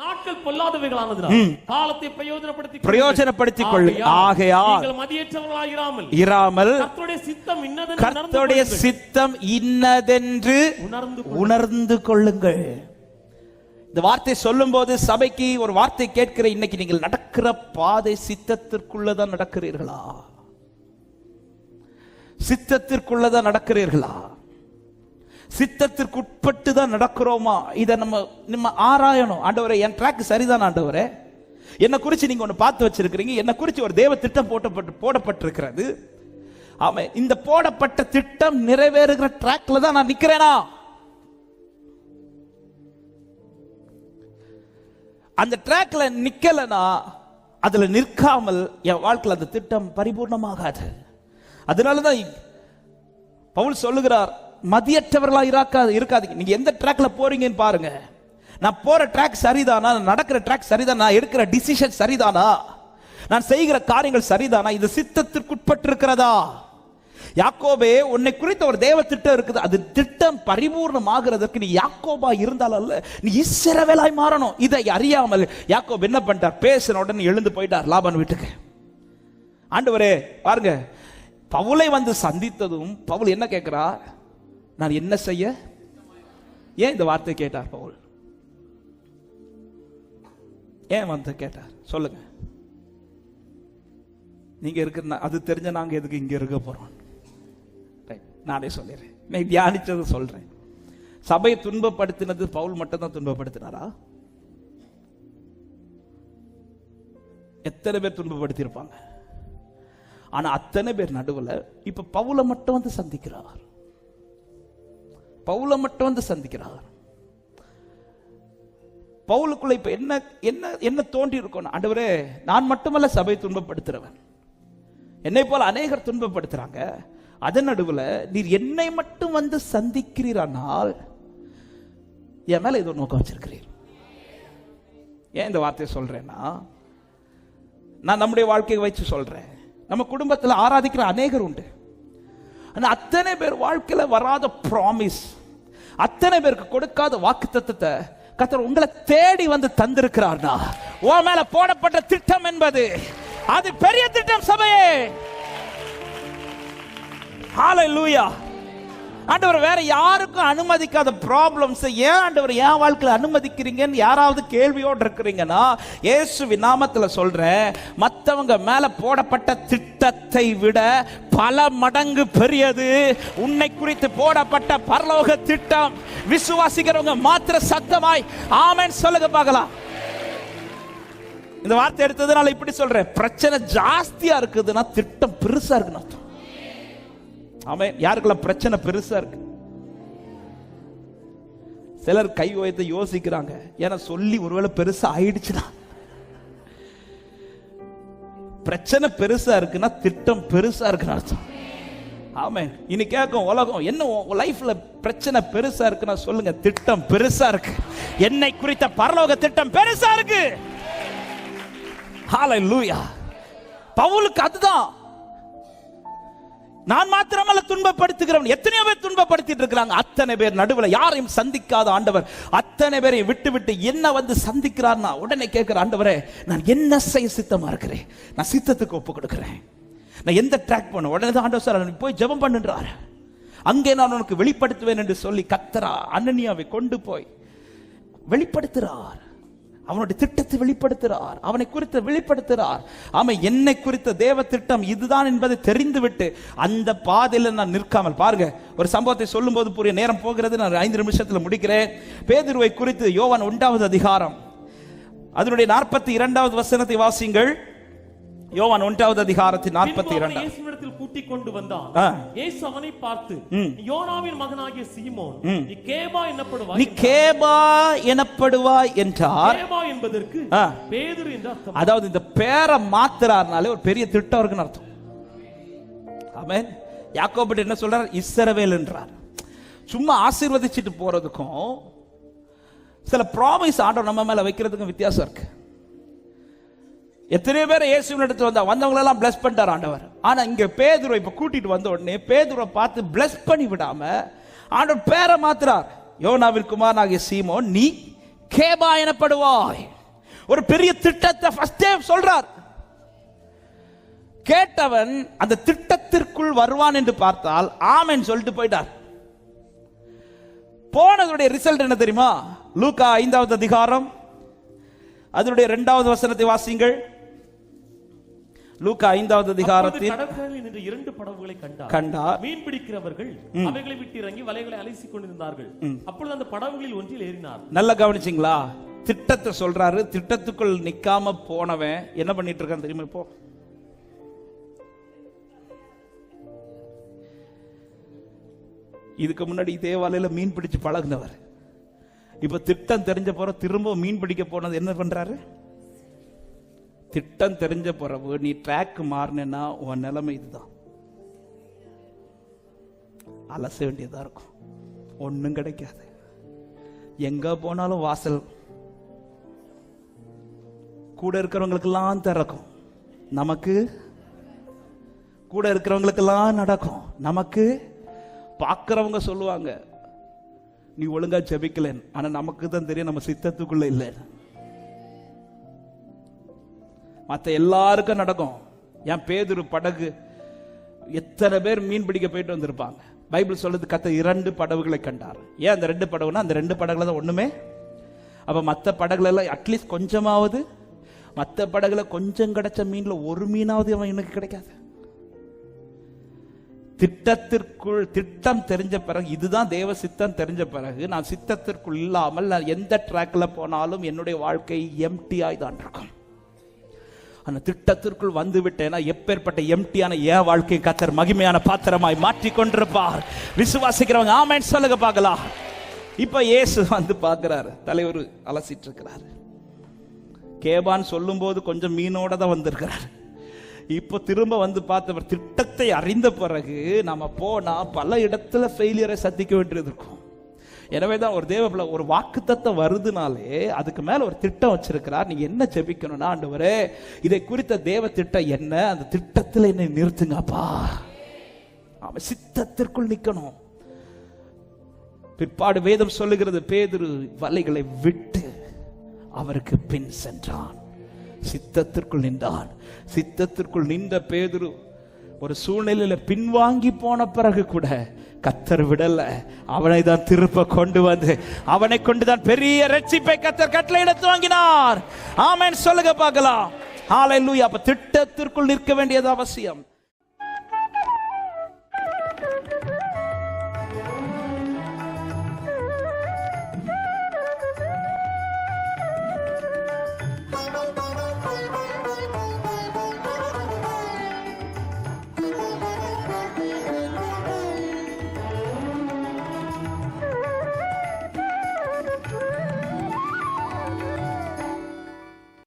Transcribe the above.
நாட்கள் பொல்லாதவைகளானது காலத்தை பிரயோஜனப்படுத்தி பிரயோஜனப்படுத்திக் கொள்ளு. ஆகையால் மதியற்றவர்களாயிராமல் இராமல் கர்த்தருடைய சித்தம் இன்னதென்று கர்த்தருடைய. சித்தம் இன்னதென்று உணர்ந்து உணர்ந்து கொள்ளுங்கள். இந்த வார்த்தை சொல்லும்போது சபைக்கு ஒரு வார்த்தை கேட்கிற இன்னைக்கு நீங்கள் நடக்கிற பாதை சித்தத்திற்குள்ளதான் நடக்கிறீர்களா? சித்தத்திற்குள்ளதான் நடக்கிறீர்களா? சித்தத்திற்கு உட்பட்டு தான் நடக்கிறோமா? இதை நம்ம நம்ம ஆராயணும். ஆண்டவரே என் ட்ராக் சரிதான் ஆண்டவரே. என்னை குறித்து நீங்கள் ஒன்று பார்த்து வச்சிருக்கிறீங்க. என்னை குறித்து ஒரு தேவ திட்டம் போட்டப்பட்டு போடப்பட்டிருக்கிறது. ஆமாம் இந்த போடப்பட்ட திட்டம் நிறைவேறுகிற ட்ராக்ல தான் நான் நிற்கிறேனா அந்த ட்ராக்ல நிக்கலனா அதுல நிற்காமல் என் வாழ்க்கையில் அந்த திட்டம் பரிபூர்ணமாகாது. அதனாலதான் பவுல் சொல்லுகிறார் மதியற்றவர்களாக இருக்காது இருக்காதீங்க. நீங்கள் எந்த ட்ராக்ல போறீங்கன்னு பாருங்க. நான் போற ட்ராக் சரிதானா? நான் நடக்கிற ட்ராக் சரிதானா நான் எடுக்கிற டிசிஷன் சரிதானா? நான் செய்கிற காரியங்கள் சரிதானா? இது சித்தத்திற்குட்பட்டு இருக்கிறதா யாக்கோபே உன்னை குறித்த ஒரு தேவ திட்டம் இருக்குது. அது திட்டம் பரிபூர்ணமாகிறதற்கு நீ யாக்கோபா இருந்தால் அல்ல. நீ இசிறவேலாய் மாறணும். இதை அறியாமல் யாக்கோப் என்ன பண்ணிட்டார்? பேசின உடனே எழுந்து போயிட்டார் லாபன் வீட்டுக்கு. ஆண்டவரே பாருங்க. பவுலை வந்து சந்தித்ததும் பவுல் என்ன கேட்கிறார்? நான் என்ன செய்ய? ஏன் இந்த வார்த்தை கேட்டார் பவுல்? ஏன் வந்து கேட்டார்? சொல்லுங்க. நீங்க இருக்கிற அது தெரிஞ்ச நாங்க எதுக்கு இங்க இருக்க போறோம்? நானே சொல்லிடுறேன். நீ தியானிச்சது சொல்றேன். சபையை துன்பப்படுத்தினது பவுல் மட்டும் தான் துன்பப்படுத்தினாரா? எத்தனை பேர் துன்பப்படுத்தியிருப்பாங்க? ஆனா அத்தனை பேர் நடுவில் இப்ப பவுலை மட்டும் வந்து சந்திக்கிறார். பவுலை மட்டும் வந்து சந்திக்கிறார். பவுலுக்குள்ள இப்ப என்ன என்ன என்ன தோன்றி இருக்கணும் ஆண்டவரே நான் மட்டுமல்ல சபை துன்பப்படுத்துறவன். என்னை போல அநேகர் துன்பப்படுத்துறாங்க. அதன் நடுவில் நீர் என்னை மட்டும் வந்து சந்திக்கிறீரானால் என் மேல ஏதோ நோக்கம் வச்சிருக்கிறீர். ஏன் இந்த வார்த்தையை சொல்றேன்னா நான் நம்முடைய வாழ்க்கையை வச்சு சொல்றேன். நம்ம குடும்பத்தில் ஆராதிக்கிற அநேகர் உண்டு. அந்த அத்தனை பேர் வாழ்க்கையில வராத ப்ராமிஸ் அத்தனை பேருக்கு கொடுக்காத வாக்கு தத்துவத்தை கத்தர் உங்களை தேடி வந்து தந்திருக்கிறார்னா. உன் மேல போடப்பட்ட திட்டம் என்பது அது பெரிய திட்டம் சபையே. ஹalleluya ஆண்டவர் வேற யாருக்கும் அனுமதிக்காத ப்ராப்ளம்ஸ் ஏன் ஆண்டவர் ஏன் வாழ்க்கையில் அனுமதிக்கிறீங்கன்னு யாராவது கேள்வியோடு இருக்கிறீங்கன்னா இயேசுவின் நாமத்தில் சொல்றேன் மற்றவங்க மேல போடப்பட்ட திட்டத்தை விட பல மடங்கு பெரியது. உன்னை குறித்து போடப்பட்ட பரலோக திட்டம் விசுவாசிக்கிறவங்க மாத்திர சத்தமாய் ஆமென் சொல்லுங்க பார்க்கலாம். இந்த வார்த்தை எடுத்ததுனால இப்படி சொல்றேன் பிரச்சனை ஜாஸ்தியா இருக்குதுன்னா திட்டம் பெருசா இருக்குன்னு அர்த்தம் யாருக்கெல்லாம் பிரச்சனை பெருசா இருக்கு? சிலர் கை உயர்த்த யோசிக்கிறாங்க. ஏன்னா சொல்லி ஒருவேளை பெருசா ஆயிடுச்சுன்னா. பிரச்சனை பெருசா இருக்குன்னா திட்டம் பெருசா இருக்குன்னு அர்த்தம். ஆமே இனி கேட்கும் உலகம் என்ன உன் லைஃப்ல பிரச்சனை பெருசா இருக்குன்னா சொல்லுங்க. திட்டம் பெருசா இருக்கு. என்னை குறித்த பரலோக திட்டம் பெருசா இருக்கு. ஹalleluya பவுலுக்கு அதுதான். நான் மாத்திரமல்ல துன்பப்படுத்துகிறவன். எத்தனையோ பேர் துன்பப்படுத்திட்டு இருக்கிறாங்க. அத்தனை பேர் நடுவில் யாரையும் சந்திக்காத ஆண்டவர். அத்தனை பேரையும் விட்டு விட்டு என்ன வந்து சந்திக்கிறார்னா உடனே கேட்கிற ஆண்டவரே நான் என்ன செய்ய சித்தமா இருக்கிறேன்? நான் சித்தத்துக்கு ஒப்பு கொடுக்கிறேன். நான் எந்த ட்ராக் பண்ண உடனே தான் ஆண்டவர் சார் நீ போய் ஜெபம் பண்ணுன்றார். அங்கே நான் உனக்கு வெளிப்படுத்துவேன் என்று சொல்லி கத்தரா அனனியாவை கொண்டு போய் வெளிப்படுத்துறார். அவனுடைய திட்டத்தை வெளிப்படுத்துகிறார். அவனை குறித்து வெளிப்படுத்துகிறார். ஆமா என்னை குறித்த தேவ திட்டம் இதுதான் என்பதை தெரிந்துவிட்டு அந்த பாதையில் நான் நிற்காமல் பாருங்க ஒரு சம்பவத்தை சொல்லும்போது புரிய நேரம் போகிறது. நான் ஐந்து நிமிஷத்துல முடிக்கிறேன். பேதுருவை குறித்து யோவான் ஒன்றாவது அதிகாரம். அதனுடைய நாற்பத்தி இரண்டாவது வசனத்தை வாசிங்கள் யோவான் ஒன்றாவது அதிகாரத்தின் நாற்பத்தி அவனை இரண்டாம். கூட்டிக் கொண்டு வந்தான். இயேசு அவனை பார்த்து. யோனாவின் மகனாகிய சீமோன் நீ கேபா என்னப்படுவாய் நீ கேபா எனப்படுவாய் என்றார். கேபா என்பதற்கு. பேதுரு என்று அர்த்தம். அதாவது இந்த பேரை மாத்துறாருனாலே ஒரு பெரிய திட்டம் இருக்குன்னு அர்த்தம். ஆமென். யாக்கோபிட்டு என்ன சொல்றார்? இஸ்ரவேல் என்றார். சும்மா ஆசீர்வதிச்சிட்டு போறதுக்கும் சில ப்ராமிஸ் ஆண்டவர் நம்ம மேல வைக்கிறதுக்கும் வித்தியாசம் இருக்கு. எத்தனையோ பேர் இயேசுவின் எடுத்து வந்தா வந்தவங்களெல்லாம் பிளஸ் பண்ணிட்டார் ஆண்டவர். ஆனா இங்க பேதுரை இப்ப கூட்டிட்டு வந்த உடனே பேதுரை பார்த்து பிளஸ் பண்ணி விடாம ஆண்டவர் பேரை மாத்துறார். குமார் ஆகிய சீமோ நீ கேபா எனப்படுவாய். ஒரு பெரிய திட்டத்தை ஃபர்ஸ்டே சொல்றார். கேட்டவன் அந்த திட்டத்திற்குள் வருவான் என்று பார்த்தால் ஆமென் சொல்லிட்டு போயிட்டார். போனதுடைய ரிசல்ட் என்ன தெரியுமா? லூக்கா ஐந்தாவது அதிகாரம். அதனுடைய இரண்டாவது வசனத்தை வாசிங்கள் லூக்கா ஐந்தாவது அதிகாரத்தில் கடற்கரையில் நின்ற இரண்டு படகுகளை கண்டார். கண்டார். மீன் பிடிக்கிறவர்கள் அவைகளை விட்டு இறங்கி வலைகளை அலசிக் கொண்டிருந்தார்கள். அப்பொழுது அந்த படகுகளில் ஒன்றில் ஏறினார். நல்லா கவனிச்சிங்களா? திட்டத்தை சொல்றாரு. திட்டத்துக்குள் நிக்காம போனவன் என்ன பண்ணிட்டு இருக்கான் தெரியுமா இப்போ? இதுக்கு முன்னாடி இதே வலையில மீன் பிடிச்சு பழகுனவர். இப்ப திட்டம் தெரிஞ்ச போற திரும்ப மீன் பிடிக்க போனது என்ன பண்றாரு? திட்டம் தெரிஞ்ச பிறகு நீ ட்ராக் மாறினா உன் நிலைமை இதுதான். அலச வேண்டியதா இருக்கும். ஒன்றும் கிடைக்காது. எங்க போனாலும் வாசல். கூட இருக்கிறவங்களுக்கெல்லாம் திறக்கும். நமக்கு கூட இருக்கிறவங்களுக்கெல்லாம் நடக்கும். நமக்கு பார்க்குறவங்க சொல்லுவாங்க நீ ஒழுங்கா ஜெபிக்கலன்னு. ஆனால் நமக்கு தான் தெரியும் நம்ம சித்தத்துக்குள்ள இல்லை மற்ற எல்லாருக்கும் நடக்கும். என் பேதுரு படகு எத்தனை பேர் மீன் பிடிக்க போயிட்டு வந்திருப்பாங்க. பைபிள் சொல்றது கத்த இரண்டு படகுகளை கண்டார். ஏன் அந்த ரெண்டு படகுனா அந்த ரெண்டு படகுல தான் ஒண்ணுமே? அப்ப மற்ற படகுல எல்லாம் அட்லீஸ்ட் கொஞ்சமாவது மற்ற படகுல கொஞ்சம் கிடைச்ச மீன்ல ஒரு மீனாவது அவன் எனக்கு கிடைக்காது. திட்டத்திற்குள் திட்டம் தெரிஞ்ச பிறகு இதுதான் தேவ சித்தம் தெரிஞ்ச பிறகு நான் சித்தத்திற்குள் இல்லாமல் நான் எந்த ட்ராக்ல போனாலும் என்னுடைய வாழ்க்கை எம்டியாய் தான் இருக்கும். அந்த திட்டத்திற்குள் வந்து விட்டேனா எப்பேற்பட்ட எம்டியான ஏ வாழ்க்கை கத்தர் மகிமையான பாத்திரமாய் மாற்றி கொண்டிருப்பார் விசுவாசிக்கிறவங்க ஆமேன் சொல்லுங்க பார்க்கலாம். இப்ப இயேசு வந்து பார்க்கிறாரு. தலைவர் அலசிட்டு இருக்கிறாரு கேபான் சொல்லும்போது கொஞ்சம் மீனோட தான் வந்திருக்கிறார். இப்போ திரும்ப வந்து பார்த்தவர் திட்டத்தை அறிந்த பிறகு நம்ம போனா பல இடத்துல ஃபெயிலியரை சந்திக்க வேண்டியது இருக்கும். எனவே தான் ஒரு தேவ ஒரு வாக்குத்தத்தம் வருதுனாலே அதுக்கு மேல ஒரு திட்டம் வச்சிருக்கிறார். நீங்க என்ன ஜெபிக்கணும்னா ஆண்டவரே இதை குறித்த தேவ திட்டம் என்ன? அந்த திட்டத்தில் என்னை நிறுத்துங்கப்பா. அவன் சித்தத்திற்குள் நிக்கணும். பிற்பாடு வேதம் சொல்லுகிறது பேதுரு வலைகளை விட்டு அவருக்கு பின் சென்றான். சித்தத்திற்குள் நின்றான். சித்தத்திற்குள் நின்ற பேதுரு ஒரு சூழ்நிலையில பின்வாங்கி போன பிறகு கூட கத்தர் விடல. அவனை தான் திருப்ப கொண்டு வந்து அவனை கொண்டுதான் பெரிய ரட்சிப்பை கத்தர் கட்டளை துவங்கினார் ஆமென். சொல்லுங்க பார்க்கலாம். ஹalleluya அப்ப திட்டத்திற்குள் நிற்க வேண்டியது அவசியம்.